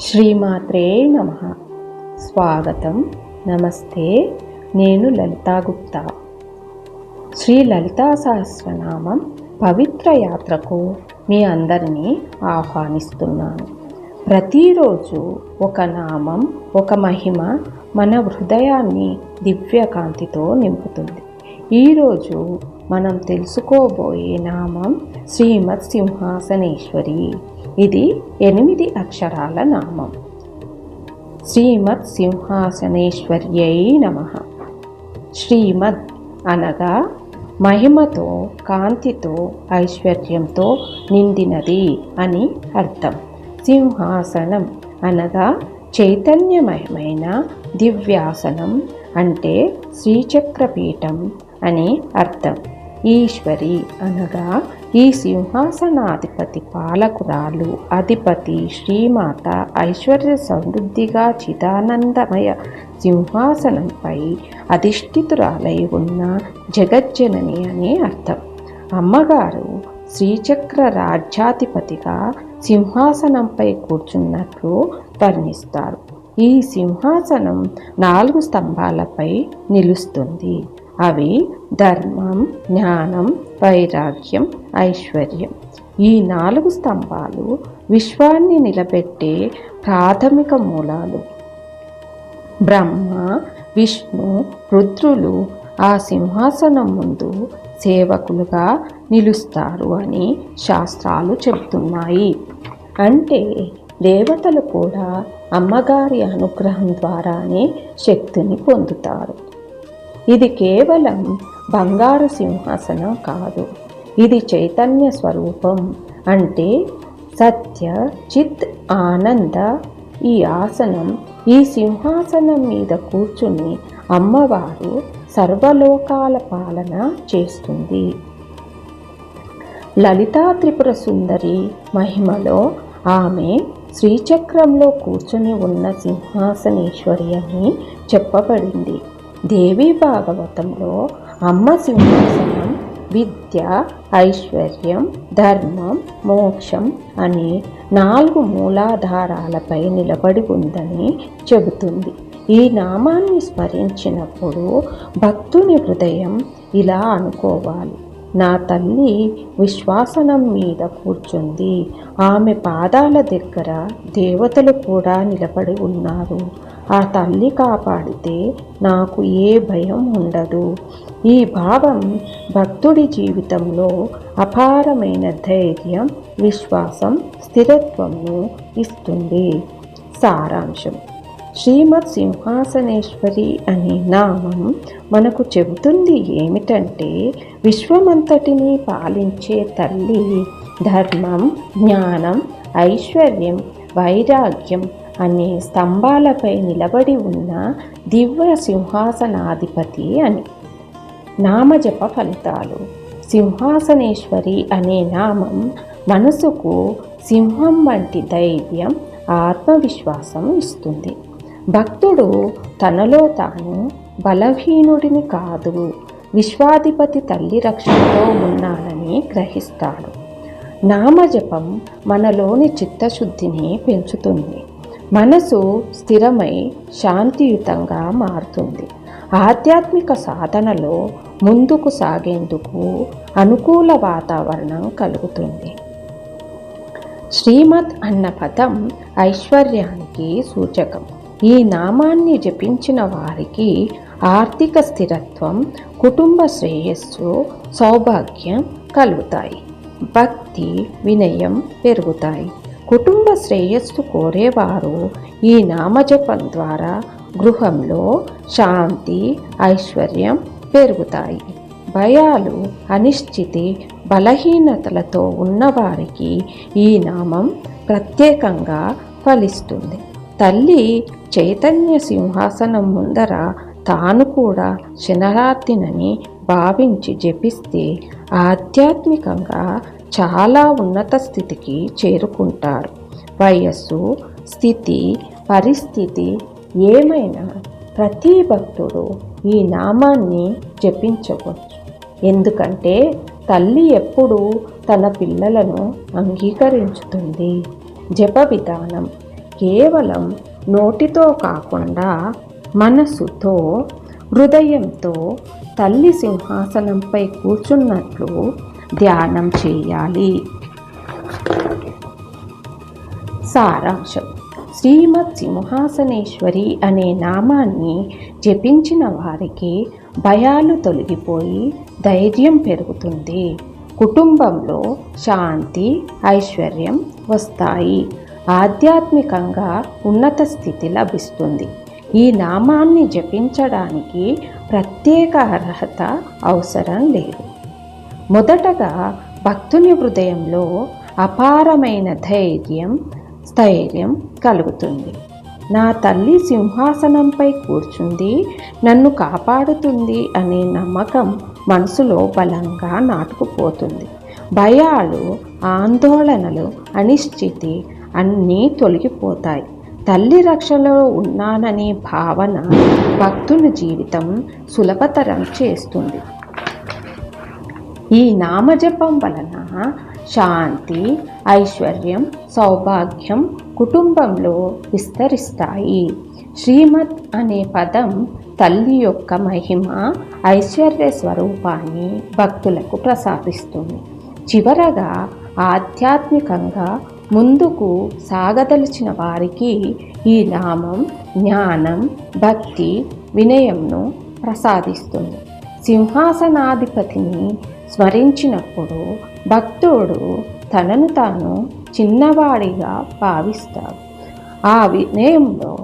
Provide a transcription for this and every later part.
శ్రీమాత్రే నమ. స్వాగతం. నమస్తే. నేను లలితా గుప్తా. శ్రీ లలితా సహస్రనామం పవిత్ర యాత్రకు మీ అందరినీ ఆహ్వానిస్తున్నాను. ప్రతిరోజు ఒక నామం ఒక మహిమ మన హృదయాన్ని దివ్యకాంతితో నింపుతుంది. ఈరోజు మనం తెలుసుకోబోయే నామం శ్రీమత్ సింహాసనేశ్వరి. ఇది ఎనిమిది అక్షరాల నామం. శ్రీమత్ సింహాసనేశ్వర్యై నమ. శ్రీమద్ అనగా మహిమతో కాంతితో ఐశ్వర్యంతో నిండినది అని అర్థం. సింహాసనం అనగా చైతన్యమయమైన దివ్యాసనం అంటే శ్రీచక్రపీఠం అని అర్థం. ఈశ్వరి అనగా ఈ సింహాసనాధిపతి పాలకురాలు అధిపతి శ్రీమాత ఐశ్వర్య సమృద్ధిగా చిదానందమయ సింహాసనంపై అధిష్ఠితురాలై ఉన్న జగజ్జనని అని అర్థం. అమ్మగారు శ్రీచక్ర రాజ్యాధిపతిగా సింహాసనంపై కూర్చున్నట్లు వర్ణిస్తారు. ఈ సింహాసనం నాలుగు స్తంభాలపై నిలుస్తుంది. అవి ధర్మం జ్ఞానం వైరాగ్యం ఐశ్వర్యం. ఈ నాలుగు స్తంభాలు విశ్వాన్ని నిలబెట్టే ప్రాథమిక మూలాలు. బ్రహ్మ విష్ణు రుద్రులు ఆ సింహాసనం ముందు సేవకులుగా నిలుస్తారు అని శాస్త్రాలు చెబుతున్నాయి. అంటే దేవతలు కూడా అమ్మగారి అనుగ్రహం ద్వారానే శక్తిని పొందుతారు. ఇది కేవలం బంగారు సింహాసనం కాదు. ఇది చైతన్య స్వరూపం. అంటే సత్య చిత్ ఆనంద ఈ ఆసనం ఈ సింహాసనం మీద కూర్చుని అమ్మవారు సర్వలోకాల పాలన చేస్తుంది. లలితా త్రిపుర సుందరి మహిమలో ఆమె శ్రీచక్రంలో కూర్చుని ఉన్న సింహాసనేశ్వరి అని చెప్పబడింది. దేవీ భాగవతంలో అమ్మ సింహాసనం విద్య ఐశ్వర్యం ధర్మం మోక్షం అనే నాలుగు మూలాధారాలపై నిలబడి ఉందని చెబుతుంది. ఈ నామాన్ని స్మరించినప్పుడు భక్తుని హృదయం ఇలా అనుకోవాలి. నా తల్లి విశ్వాసనం మీద కూర్చుంది. ఆమె పాదాల దగ్గర దేవతలు కూడా నిలబడి ఉన్నారు. ఆ తల్లి కాపాడితే నాకు ఏ భయం ఉండదు. ఈ భావం భక్తుడి జీవితంలో అపారమైన ధైర్యం విశ్వాసం స్థిరత్వంను ఇస్తుంది. సారాంశం. శ్రీమద్ సింహాసనేశ్వరి అనే నామం మనకు చెబుతుంది ఏమిటంటే విశ్వమంతటిని పాలించే తల్లి ధర్మం జ్ఞానం ఐశ్వర్యం వైరాగ్యం అనే స్తంభాలపై నిలబడి ఉన్న దివ్య సింహాసనాధిపతి అని. నామజప ఫలితాలు. సింహాసనేశ్వరి అనే నామం మనసుకు సింహం వంటి ధైర్యం ఆత్మవిశ్వాసం ఇస్తుంది. భక్తుడు తనలో తాను బలహీనుడిని కాదు విశ్వాధిపతి తల్లి రక్షణలో ఉన్నానని గ్రహిస్తాడు. నామజపం మనలోని చిత్తశుద్ధిని పెంచుతుంది. మనసు స్థిరమై శాంతియుతంగా మారుతుంది. ఆధ్యాత్మిక సాధనలో ముందుకు సాగేందుకు అనుకూల వాతావరణం కలుగుతుంది. శ్రీమద్ అన్న పదం ఐశ్వర్యానికి సూచకం. ఈ నామాన్ని జపించిన వారికి ఆర్థిక స్థిరత్వం కుటుంబ శ్రేయస్సు సౌభాగ్యం కలుగుతాయి. భక్తి వినయం పెరుగుతాయి. కుటుంబ శ్రేయస్సు కోరేవారు. ఈ నామజపం ద్వారా గృహంలో శాంతి ఐశ్వర్యం పెరుగుతాయి. భయాలు అనిశ్చితి బలహీనతలతో ఉన్నవారికి ఈ నామం ప్రత్యేకంగా ఫలిస్తుంది. తల్లి చైతన్య సింహాసనం ముందర తాను కూడా శనరార్థినని భావించి జపిస్తే ఆధ్యాత్మికంగా చాలా ఉన్నత స్థితికి చేరుకుంటారు. వయస్సు స్థితి పరిస్థితి ఏమైనా ప్రతి భక్తుడు ఈ నామాన్ని జపించవచ్చు. ఎందుకంటే తల్లి ఎప్పుడూ తన పిల్లలను అంగీకరించుతుంది. జప విధానం కేవలం నోటితో కాకుండా మనసుతో హృదయంతో తల్లి సింహాసనంపై కూర్చున్నట్లు ధ్యానం చేయాలి. సారాంశం. శ్రీమత్ సింహాసనేశ్వరి అనే నామాన్ని జపించిన వారికి భయాలు తొలగిపోయి ధైర్యం పెరుగుతుంది. కుటుంబంలో శాంతి ఐశ్వర్యం వస్తాయి. ఆధ్యాత్మికంగా ఉన్నత స్థితి లభిస్తుంది. ఈ నామాన్ని జపించడానికి ప్రత్యేక అర్హత అవసరం లేదు. మొదటగా భక్తుని హృదయంలో అపారమైన ధైర్యం స్థైర్యం కలుగుతుంది. నా తల్లి సింహాసనంపై కూర్చుంది నన్ను కాపాడుతుంది అనే నమ్మకం మనసులో బలంగా నాటుకుపోతుంది. భయాలు ఆందోళనలు అనిశ్చితి అన్నీ తొలగిపోతాయి. తల్లి రక్షణలో ఉన్నాననే భావన భక్తుని జీవితం సులభతరం చేస్తుంది. ఈ నామజపం వలన శాంతి ఐశ్వర్యం సౌభాగ్యం కుటుంబంలో విస్తరిస్తాయి. శ్రీమత్ అనే పదం తల్లి యొక్క మహిమ ఐశ్వర్య స్వరూపాన్ని భక్తులకు ప్రసాదిస్తుంది. చివరగా ఆధ్యాత్మికంగా ముందుకు సాగదలిచిన వారికి ఈ నామం జ్ఞానం భక్తి వినయంను ప్రసాదిస్తుంది. సింహాసనాధిపతిని స్మరించినప్పుడు భక్తుడు తనను తాను చిన్నవాడిగా భావిస్తాడు. ఆ వినయంలో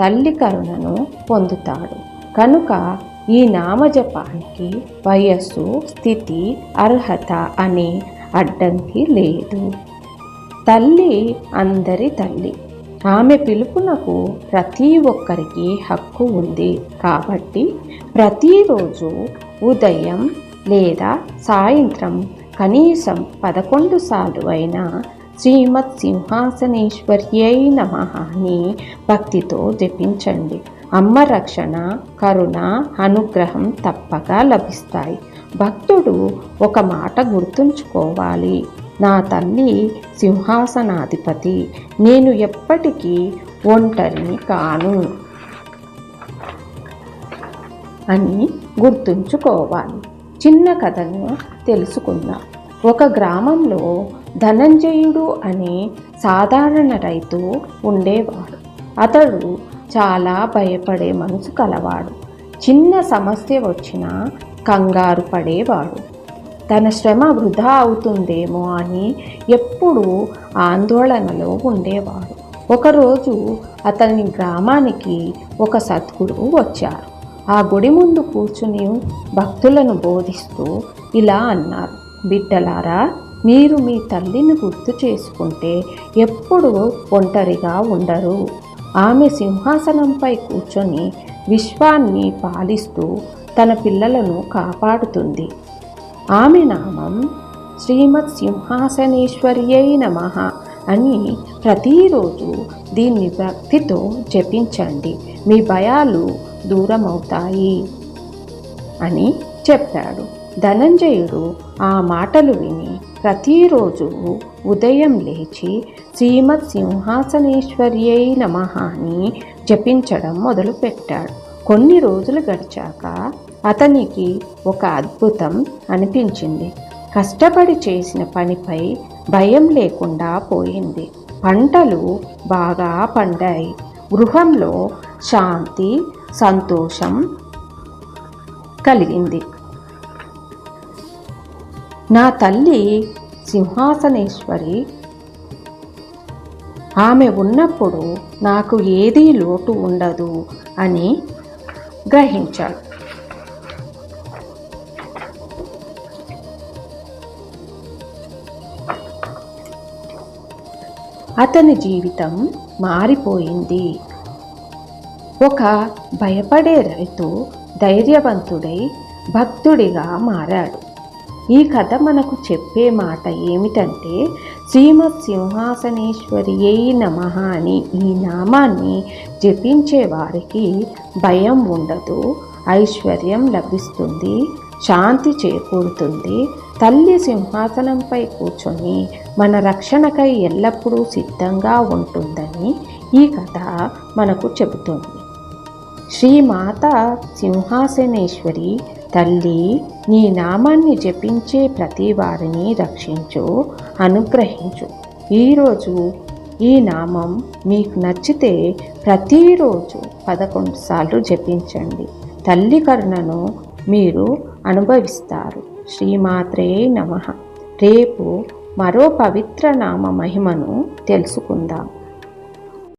తల్లి కరుణను పొందుతాడు. కనుక ఈ నామజపానికి వయస్సు స్థితి అర్హత అనే అడ్డంకి లేదు. తల్లి అందరి తల్లి. ఆమె పిలుపునకు ప్రతి ఒక్కరికి హక్కు ఉంది. కాబట్టి ప్రతిరోజు ఉదయం లేదా సాయంత్రం కనీసం పదకొండు సార్లు అయినా శ్రీమత్ సింహాసనేశ్వర్యై నమ అని భక్తితో జపించండి. అమ్మ రక్షణ కరుణ అనుగ్రహం తప్పగా లభిస్తాయి. భక్తుడు ఒక మాట గుర్తుంచుకోవాలి. నా తల్లి సింహాసనాధిపతి నేను ఎప్పటికీ ఒంటరిని కాను అని గుర్తుంచుకోవాలి. చిన్న కథను తెలుసుకుందాం. ఒక గ్రామంలో ధనంజయుడు అనే సాధారణ రైతు ఉండేవాడు. అతడు చాలా భయపడే మనసు కలవాడు. చిన్న సమస్య వచ్చినా కంగారు పడేవాడు. తన శ్రమ వృధా అవుతుందేమో అని ఎప్పుడూ ఆందోళనలో ఉండేవాడు. ఒకరోజు అతని గ్రామానికి ఒక సద్గురువు వచ్చారు. ఆ గుడి ముందు కూర్చుని భక్తులను బోధిస్తూ ఇలా అన్నారు. బిడ్డలారా మీరు మీ తల్లిని గుర్తు చేసుకుంటే ఎప్పుడు ఒంటరిగా ఉండరు. ఆమె సింహాసనంపై కూర్చొని విశ్వాన్ని పాలిస్తూ తన పిల్లలను కాపాడుతుంది. ఆమె నామం శ్రీమత్ సింహాసనేశ్వర్యై నమ అని ప్రతిరోజు దీన్ని భక్తితో జపించండి. మీ భయాలు దూరమవుతాయి అని చెప్పాడు. ధనంజయుడు ఆ మాటలు విని ప్రతిరోజు ఉదయం లేచి శ్రీమత్ సింహాసనేశ్వర్యై నమ అని జపించడం మొదలుపెట్టాడు. కొన్ని రోజులు గడిచాక అతనికి ఒక అద్భుతం అనిపించింది. కష్టపడి చేసిన పనిపై భయం లేకుండా పోయింది. పంటలు బాగా పండాయి. గృహంలో శాంతి సంతోషం కలిగింది. నా తల్లి సింహాసనేశ్వరి. ఆమె ఉన్నప్పుడు నాకు ఏదీ లోటు ఉండదు అని గ్రహించాడు అతని జీవితం మారిపోయింది. ఒక భయపడే రైతు ధైర్యవంతుడై భక్తుడిగా మారాడు. ఈ కథ మనకు చెప్పే మాట ఏమిటంటే శ్రీమత్ సింహాసనేశ్వరి నమ అని ఈ నామాన్ని జపించే వారికి భయం ఉండదు ఐశ్వర్యం లభిస్తుంది శాంతి చేకూరుతుంది. తల్లి సింహాసనంపై కూర్చొని మన రక్షణకై ఎల్లప్పుడూ సిద్ధంగా ఉంటుందని ఈ కథ మనకు చెబుతుంది. శ్రీమాత సింహాసనేశ్వరి తల్లి నీ నామాన్ని జపించే ప్రతి వారిని రక్షించు అనుగ్రహించు. ఈరోజు ఈ నామం మీకు నచ్చితే ప్రతిరోజు పదకొండు సార్లు జపించండి. తల్లి కరుణను మీరు అనుభవిస్తారు. శ్రీమాత్రే నమ. రేపు మరో పవిత్ర నామ మహిమను తెలుసుకుందాం.